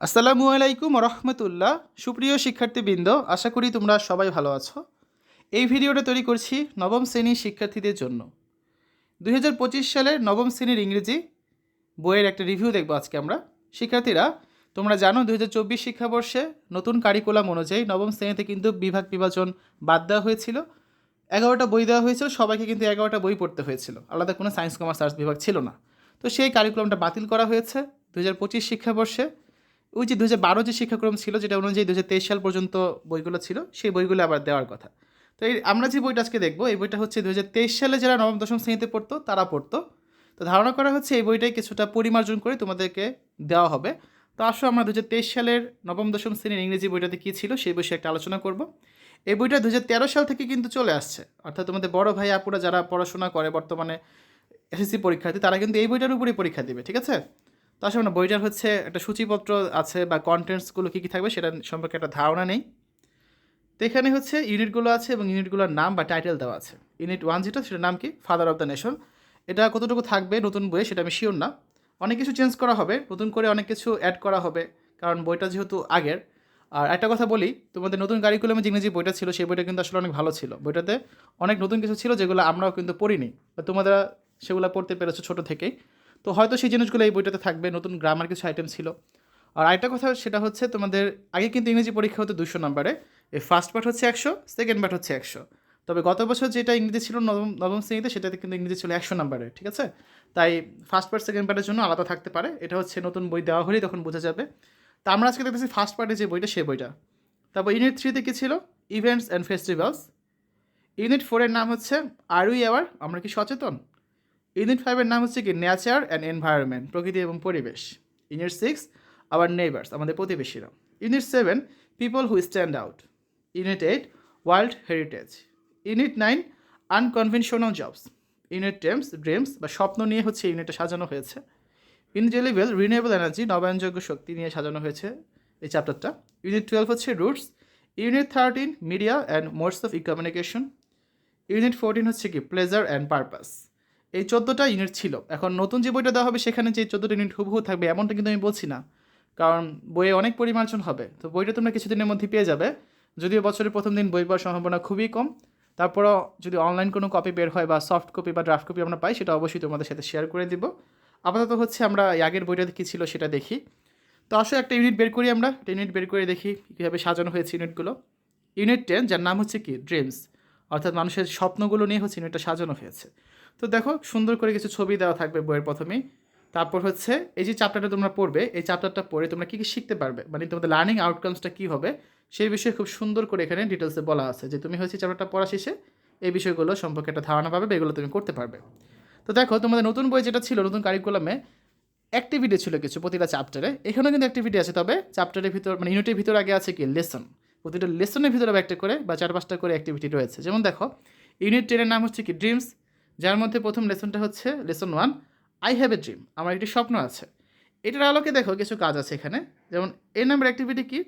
আসসালামু আলাইকুম রহমতুল্লাহ সুপ্রিয় শিক্ষার্থীবৃন্দ, আশা করি তোমরা সবাই ভালো আছো। এই ভিডিওটা তৈরি করছি নবম শ্রেণির শিক্ষার্থীদের জন্য। দু হাজার পঁচিশ সালের নবম শ্রেণির ইংরেজি বইয়ের একটা রিভিউ দেখব আজকে আমরা। শিক্ষার্থীরা, তোমরা জানো দুই হাজার চব্বিশ শিক্ষাবর্ষে নতুন কারিকুলাম অনুযায়ী নবম শ্রেণীতে কিন্তু বিভাগ বিভাজন বাদ দেওয়া হয়েছিল। এগারোটা বই দেওয়া হয়েছিল, সবাইকে কিন্তু এগারোটা বই পড়তে হয়েছিল। আলাদা কোনো সায়েন্স, কমার্স, আর্টস বিভাগ ছিল না। তো সেই কারিকুলামটা বাতিল করা হয়েছে দুই হাজার পঁচিশ শিক্ষাবর্ষে। ওই যে দু বারো যে শিক্ষাক্রম ছিল, যেটা অনুযায়ী দু হাজার তেইশ সাল পর্যন্ত বইগুলো ছিল, সেই বইগুলো আবার দেওয়ার কথা। তো এই আমরা যে বইটা আজকে দেখব, এই বইটা হচ্ছে দু সালে যারা নবম, দশম শ্রেণীতে পড়তো, তারা পড়তো। তো ধারণা করা হচ্ছে এই বইটাই কিছুটা পরিমার্জন করে তোমাদেরকে দেওয়া হবে। তো আসো আমরা দু সালের নবম, দশম শ্রেণির ইংরেজি বইটাতে কী ছিল, সেই বিষয়ে একটা আলোচনা করব। এই বইটা দু সাল থেকে কিন্তু চলে আসছে। অর্থাৎ তোমাদের বড় ভাই, আপুরা যারা পড়াশোনা করে বর্তমানে এসএসসি পরীক্ষার্থী তারা কিন্তু এই বইটার উপরেই পরীক্ষা দেবে, ঠিক আছে? তো আসলে না, বইটার হচ্ছে একটা সূচিপত্র আছে বা কন্টেন্টসগুলো কী কী থাকবে সেটা সম্পর্কে একটা ধারণা নেই। তো এখানে হচ্ছে ইউনিটগুলো আছে এবং ইউনিটগুলোর নাম বা টাইটেল দেওয়া আছে। ইউনিট ওয়ান যেটা, সেটার নাম কি? ফাদার অফ দ্য নেশন এটা কতটুকু থাকবে নতুন বইয়ে সেটা আমি শিওর না। অনেক কিছু চেঞ্জ করা হবে, নতুন করে অনেক কিছু অ্যাড করা হবে, কারণ বইটা যেহেতু আগের। আর একটা কথা বলি, তোমাদের নতুন কারিকুলামে যে ইংরেজি বইটা ছিল, সেই বইটা কিন্তু আসলে অনেক ভালো ছিল। বইটাতে অনেক নতুন কিছু ছিল যেগুলো আমরাও কিন্তু পড়িনি। বা তোমরা সেগুলো পড়তে পেরেছ ছোটো থেকেই। তো হয়তো সেই জিনিসগুলো এই বইটাতে থাকবে, নতুন গ্রামার কিছু আইটেম ছিল। আর আরেকটা কথা সেটা হচ্ছে তোমাদের, আগে কিন্তু ইংরেজি পরীক্ষা হতো দুশো নম্বরে এই ফার্স্ট পার্ট হচ্ছে একশো সেকেন্ড পার্ট হচ্ছে একশো। তবে গত বছর যেটা ইংরেজি ছিল নবম নবম শ্রেণীতে সেটাতে কিন্তু ইংরেজি ছিল একশো নম্বরে ঠিক আছে? তাই ফার্স্ট পার্ট সেকেন্ড পার্টের জন্য আলাদা থাকতে পারে। এটা হচ্ছে নতুন বই দেওয়া হলেই তখন বোঝা যাবে। তা আমরা আজকে দেখতেছি ফার্স্ট পার্টে যে বইটা সেই বইটা। তারপর ইউনিট থ্রিতে কী ছিল? ইভেন্টস অ্যান্ড ফেস্টিভ্যালস ইউনিট ফোরের নাম হচ্ছে আর উই আমরা কি সচেতন? ইউনিট ফাইভের নাম হচ্ছে কি? নেচার অ্যান্ড এনভায়রনমেন্ট প্রকৃতি এবং পরিবেশ। ইউনিট সিক্স আওয়ার নেইবার্স আমাদের প্রতিবেশীরা। Unit seven people who stand out unit eight world heritage unit nine unconventional jobs unit Thames dreams বা স্বপ্ন নিয়ে হচ্ছে ইউনিটটা সাজানো হয়েছে। ইউনিট ইলেভেল রিনিউয়েবল এনার্জি নবায়নযোগ্য শক্তি নিয়ে সাজানো হয়েছে এই চ্যাপ্টারটা ইউনিট টুয়েলভ হচ্ছে roots unit thirteen media and modes of e communication unit fourteen হচ্ছে কি? প্লেজার অ্যান্ড পারপাস এই চোদ্দোটা ইউনিট ছিল। এখন নতুন যে বইটা দেওয়া হবে, সেখানে যে চোদ্দোটা ইউনিট হুবহু থাকবে, এমনটা কিন্তু আমি বলছি না। কারণ বইয়ে অনেক পরিমার্জন হবে। তো বইটা তোমরা কিছুদিনের মধ্যে পেয়ে যাবে। যদিও বছরের প্রথম দিন বই পাওয়ার সম্ভাবনা খুবই কম। তারপরও যদি অনলাইন কোনো কপি বের হয় বা সফট কপি বা ড্রাফট কপি আমরা পাই, সেটা অবশ্যই তোমাদের সাথে শেয়ার করে দিব। আপাতত হচ্ছে আমরা আগের বইটাতে কী ছিল সেটা দেখি। তো আসলে একটা ইউনিট বের করি আমরা। একটা ইউনিট বের করে দেখি কীভাবে সাজানো হয়েছে ইউনিটগুলো ইউনিট টেন যার নাম হচ্ছে কি? ড্রিমস অর্থাৎ মানুষের স্বপ্নগুলো নিয়ে হচ্ছে ইউনিটটা সাজানো হয়েছে। তো দেখো, সুন্দর করে কিছু ছবি দেওয়া থাকবে বইয়ের প্রথমেই। তারপর হচ্ছে, এই যে চ্যাপ্টারটা তোমরা পড়বে, এই চ্যাপ্টারটা পড়ে তোমরা কী কী শিখতে পারবে? মানে তোমাদের লার্নিং আউটকামসটা কী হবে? সেই বিষয়ে খুব সুন্দর করে এখানে ডিটেলসে বলা আছে যে তুমি হচ্ছে চ্যাপ্টারটা পড়া শেষে এই বিষয়গুলো সম্পর্কে একটা ধারণা পাবে এগুলো তুমি করতে পারবে। তো দেখো, তোমাদের নতুন বই যেটা ছিল, নতুন কারিকুলামে অ্যাক্টিভিটি ছিল কিছু প্রতিটা চ্যাপ্টারে এখানেও কিন্তু অ্যাক্টিভিটি আছে, তবে চ্যাপ্টারের ভিতর মানে ইউনিটের ভিতর আগে আছে কি? লেসন প্রতিটা লেসনের ভিতরে একটা করে বা চার পাঁচটা করে অ্যাক্টিভিটি রয়েছে। যেমন দেখো ইউনিট টেনের নাম হচ্ছে কি? ড্রিমস যার মধ্যে প্রথম লেসনটা হচ্ছে lesson one I have a dream আমার একটি স্বপ্ন আছে। এটার আলোকে দেখো কিছু কাজ আছে এখানে। যেমন এই নাম্বার অ্যাক্টিভিটি কি?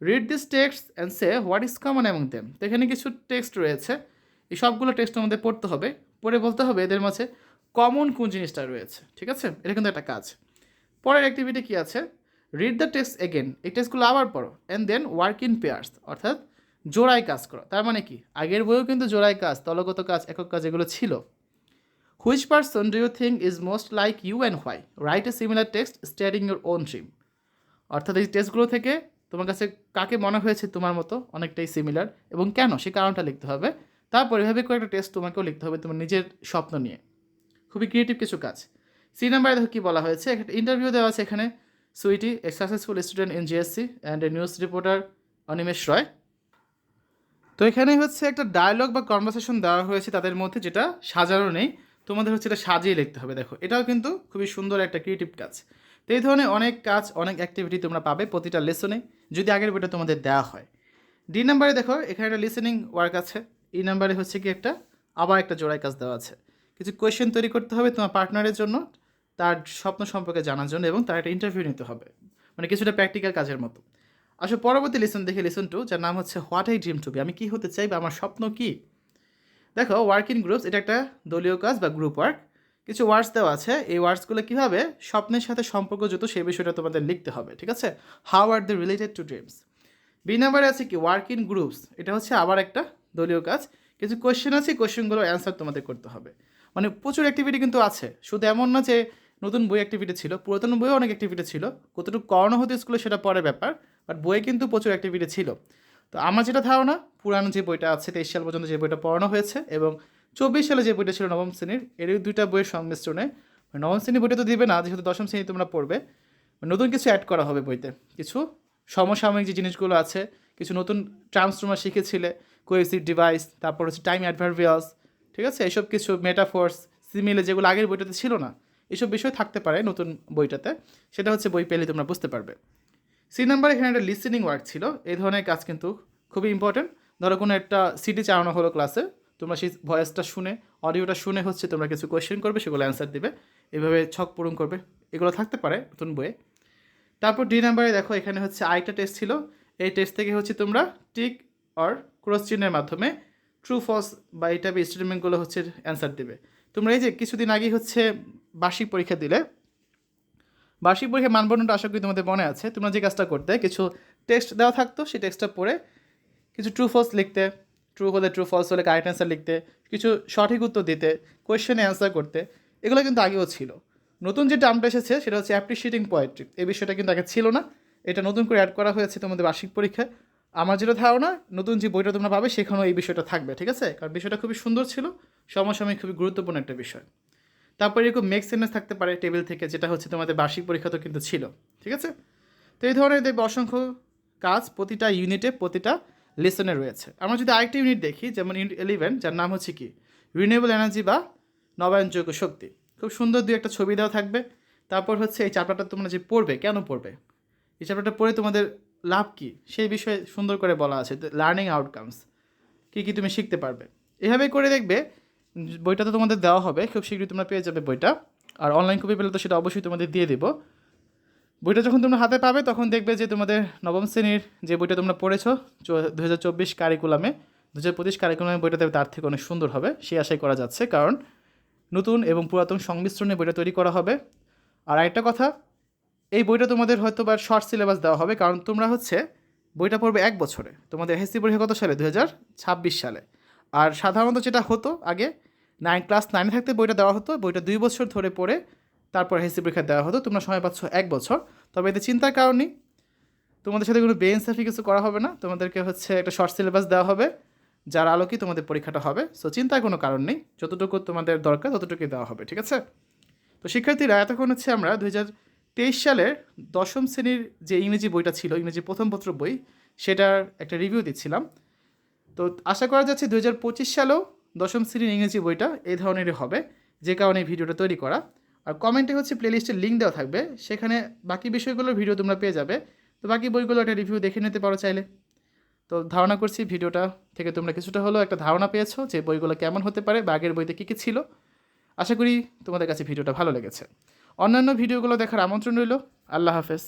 Read this text and say what is common among them তো এখানে কিছু টেক্সট রয়েছে। এই সবগুলো টেক্সট আমাদের পড়তে হবে। পড়ে বলতে হবে এদের মাঝে কমন কোন জিনিসটা রয়েছে, ঠিক আছে? এটা কিন্তু একটা কাজ। পরের অ্যাক্টিভিটি কী আছে? রিড দ্য টেক্সট এগেন এই টেক্সটগুলো আবার পড়ো। And then work in pairs অর্থাৎ জোড়ায় কাজ করো। তার মানে কি? আগের বইও কিন্তু জোড়ায় কাজ দলগত কাজ, একক কাজ, এগুলো ছিল। Which person do you think is most like you and why write a similar text studying your own dream অর্থাৎ এই টেক্সটগুলো থেকে তোমার কাছে কাকে মনে হয়েছে তোমার মতো অনেকটাই সিমিলার এবং কেন? সে কারণটা লিখতে হবে। তারপর এভাবে করে একটা টেস্ট তোমাকেও লিখতে হবে তোমার নিজের স্বপ্ন নিয়ে। খুবই ক্রিয়েটিভ কিছু কাজ। সি নাম্বারে দেখো কী বলা হয়েছে। একটা ইন্টারভিউ দেওয়া আছে এখানে। Sweety a successful student in GSC and a news reporter Animesh Roy. তো এখানে হচ্ছে একটা ডায়লগ বা কনভারসেশন দেওয়া হয়েছে তাদের মধ্যে যেটা সাজানো নেই। তোমাদের হচ্ছে এটা সাজিয়ে লিখতে হবে, দেখো। এটাও কিন্তু খুবই সুন্দর একটা ক্রিয়েটিভ কাজ। তো এই ধরনের অনেক কাজ, অনেক অ্যাক্টিভিটি তোমরা পাবে প্রতিটা লেসনে যদি আগের বইটা তোমাদের দেওয়া হয়। ডি নাম্বারে দেখো, এখানে একটা লিসেনিং ওয়ার্ক আছে। ই নাম্বারে হচ্ছে কি একটা, আবার একটা জোড়াই কাজ দেওয়া আছে। কিছু কোয়েশ্চেন তৈরি করতে হবে তোমার পার্টনারের জন্য, তার স্বপ্ন সম্পর্কে জানার জন্য এবং তার একটা ইন্টারভিউ নিতে হবে। মানে কিছুটা প্র্যাকটিক্যাল কাজের মতো। আসলে পরবর্তী লেসন দেখে লেসন টু যার নাম হচ্ছে what I dream to be আমি কী হতে চাই বা আমার স্বপ্ন কী? দেখো ওয়ার্ক গ্রুপস এটা একটা দলীয় কাজ বা গ্রুপ ওয়ার্ক কিছু ওয়ার্ডস দেওয়া আছে। এই ওয়ার্ডসগুলো কীভাবে? স্বপ্নের সাথে সম্পর্কযুক্ত সেই বিষয়টা তোমাদের লিখতে হবে, ঠিক আছে? How are the related to dreams B নাম্বারে আছে কি? ওয়ার্ক ইন গ্রুপস এটা হচ্ছে আবার একটা দলীয় কাজ। কিছু কোয়েশ্চেন আছে কোয়েশ্চেনগুলোর অ্যান্সার তোমাদের করতে হবে। মানে প্রচুর অ্যাক্টিভিটি কিন্তু আছে। শুধু এমন না যে নতুন বই অ্যাক্টিভিটি ছিল, পুরাতন বইও অনেক অ্যাক্টিভিটি ছিল। কতটুকু করানো হতো স্কুলে সেটা পরের ব্যাপার বাট বইয়ে কিন্তু প্রচুর অ্যাক্টিভিটি ছিল। তো আমার যেটা ধারণা, পুরানো যে বইটা আছে, তেইশ সাল পর্যন্ত যে বইটা পড়ানো হয়েছে এবং চব্বিশ সালে যে বইটা ছিল নবম শ্রেণির এর দুইটা বইয়ের সংমিশ্রণে নবম শ্রেণির বইটা তো দিবে না, যেহেতু দশম শ্রেণি তোমরা পড়বে, নতুন কিছু অ্যাড করা হবে বইতে। কিছু সমসাময়িক যে জিনিসগুলো আছে, কিছু নতুন টার্মস তোমরা শিখেছিলে কোয়েসিভ ডিভাইস তারপর হচ্ছে টাইম অ্যাডভার্ভিয়াস ঠিক আছে? এসব কিছু মেটাফোর্স সিমিলে যেগুলো আগের বইটাতে ছিল না, এসব বিষয় থাকতে পারে নতুন বইটাতে। সেটা হচ্ছে বই পেলে তোমরা বুঝতে পারবে। সি নাম্বার এখানে একটা লিসেনিং ওয়ার্ক ছিল। এই ধরনের কাজ কিন্তু খুবই ইম্পর্টেন্ট ধরো কোনো একটা সিটি চালানো হলো ক্লাসে তোমরা সেই ভয়েসটা শুনে অডিওটা শুনে হচ্ছে তোমরা কিছু কোয়েশ্চেন করবে, সেগুলো অ্যান্সার দিবে। এভাবে ছক পূরণ করবে। এগুলো থাকতে পারে নতুন বইয়ে। তারপর ডি নাম্বারে দেখো, এখানে হচ্ছে আরেকটা টেস্ট ছিল। এই টেস্ট থেকে হচ্ছে তোমরা টিক অর ক্রস মাধ্যমে ট্রু ফলস বা এই টাইপের স্টেটমেন্টগুলো হচ্ছে অ্যান্সার দেবে। তোমরা এই যে কিছুদিন আগেই হচ্ছে বার্ষিক পরীক্ষা দিলে বার্ষিক পরীক্ষার মানবন্ধনটা আশা করি তোমাদের মনে আছে। তোমরা যে কাজটা করতে, কিছু টেক্সট দেওয়া থাকতো, সেই টেক্সটটা পড়ে কিছু ট্রু ফলস লিখতে ট্রু হলে ট্রু ফলস হলে কারেক্ট অ্যান্সার লিখতে, কিছু সঠিক উত্তর দিতে কোয়েশ্চেনে অ্যান্সার করতে, এগুলো কিন্তু আগেও ছিল। নতুন যে টার্মটা এসেছে, সেটা হচ্ছে অ্যাপ্রিসিয়েটিং পোয়েট্রি এই বিষয়টা কিন্তু আগে ছিল না। এটা নতুন করে অ্যাড করা হয়েছে তোমাদের বার্ষিক পরীক্ষায়। আমার যেটা ধারণা, নতুন যে বইটা তোমরা পাবে, সেখানেও এই বিষয়টা থাকবে, ঠিক আছে? কারণ বিষয়টা খুবই সুন্দর ছিল। সমসাময়িক খুবই গুরুত্বপূর্ণ একটা বিষয়। তারপরে এরকম মেক সেন্টেন্স থাকতে পারে টেবিল থেকে, যেটা হচ্ছে তোমাদের বার্ষিক পরীক্ষা তো কিন্তু ছিল, ঠিক আছে? তো এই ধরনের দেখবে অসংখ্য কাজ প্রতিটা ইউনিটে প্রতিটা লেসনে রয়েছে। আমরা যদি আরেকটা ইউনিট দেখি, যেমন ইউনিট ইলেভেন যার নাম হচ্ছে কি? রিনিউয়েবল এনার্জি বা নবায়নযোগ্য শক্তি। খুব সুন্দর দুই একটা ছবি দেওয়া থাকবে। তারপর হচ্ছে এই চ্যাপ্টারটা তোমরা যে পড়বে, কেন পড়বে? এই চ্যাপ্টারটা পড়ে তোমাদের লাভ কী? সেই বিষয়ে সুন্দর করে বলা আছে লার্নিং আউটকামস কী কী তুমি শিখতে পারবে। এভাবে করে দেখবে বইটা তো তোমাদের দেওয়া হবে, খুব শীঘ্রই তোমরা পেয়ে যাবে বইটা। আর অনলাইন কপি পেলে তো সেটা অবশ্যই তোমাদের দিয়ে দেবো। বইটা যখন তোমরা হাতে পাবে, তখন দেখবে যে তোমাদের নবম শ্রেণির যে বইটা তোমরা পড়েছো দু হাজার চব্বিশ কারিকুলামে দু হাজার পঁচিশ কারিকুলামে বইটা তার থেকে অনেক সুন্দর হবে। সেই আশাই করা যাচ্ছে, কারণ নতুন এবং পুরাতন সংমিশ্রণে বইটা তৈরি করা হবে। আর একটা কথা, এই বইটা তোমাদের হয়তো বা শর্ট সিলেবাস দেওয়া হবে, কারণ তোমরা হচ্ছে বইটা পড়বে এক বছরে। তোমাদের এসএসসি পরীক্ষা কত সালে? দু হাজার ছাব্বিশ সালে। আর সাধারণত যেটা হতো আগে নাইন ক্লাস নাইনে থাকতে বইটা দেওয়া হতো, বইটা দুই বছর ধরে পড়ে তারপর এসএসসি পরীক্ষা দেওয়া হতো। তোমরা সময় পাচ্ছ এক বছর। তবে এতে চিন্তার কারণ নেই। তোমাদের সাথে কোনো বেএনসাফি কিছু করা হবে না। তোমাদেরকে হচ্ছে একটা শর্ট সিলেবাস দেওয়া হবে, যার আলোকেই তোমাদের পরীক্ষাটা হবে। সো চিন্তার কোনো কারণ নেই। যতটুকু তোমাদের দরকার, ততটুকুই দেওয়া হবে, ঠিক আছে? তো শিক্ষার্থীরা, এতক্ষণ হচ্ছে আমরা দু হাজার তেইশ সালের দশম শ্রেণির যে ইংরেজি বইটা ছিল, ইংরেজি প্রথম পত্র বই, সেটার একটা রিভিউ দিচ্ছিলাম। তো আশা করা যাচ্ছে দু হাজার পঁচিশ সালেও দশম শ্রেণির ইংরেজি বইটা এই ধরনেরই হবে, যে কারণে এই ভিডিওটা তৈরি করা। আর কমেন্টে হচ্ছে প্লেলিস্টের লিঙ্ক দেওয়া থাকবে, সেখানে বাকি বিষয়গুলোর ভিডিও তোমরা পেয়ে যাবে। তো বাকি বইগুলো একটা রিভিউ দেখে নিতে পারো চাইলে। তো ধারণা করছি ভিডিওটা থেকে তোমরা কিছুটা হলেও একটা ধারণা পেয়েছ যে বইগুলো কেমন হতে পারে বা আগের বইতে কী কী ছিল। আশা করি তোমাদের কাছে ভিডিওটা ভালো লেগেছে। অন্যান্য ভিডিওগুলো দেখার আমন্ত্রণ রইল। আল্লাহ হাফেজ।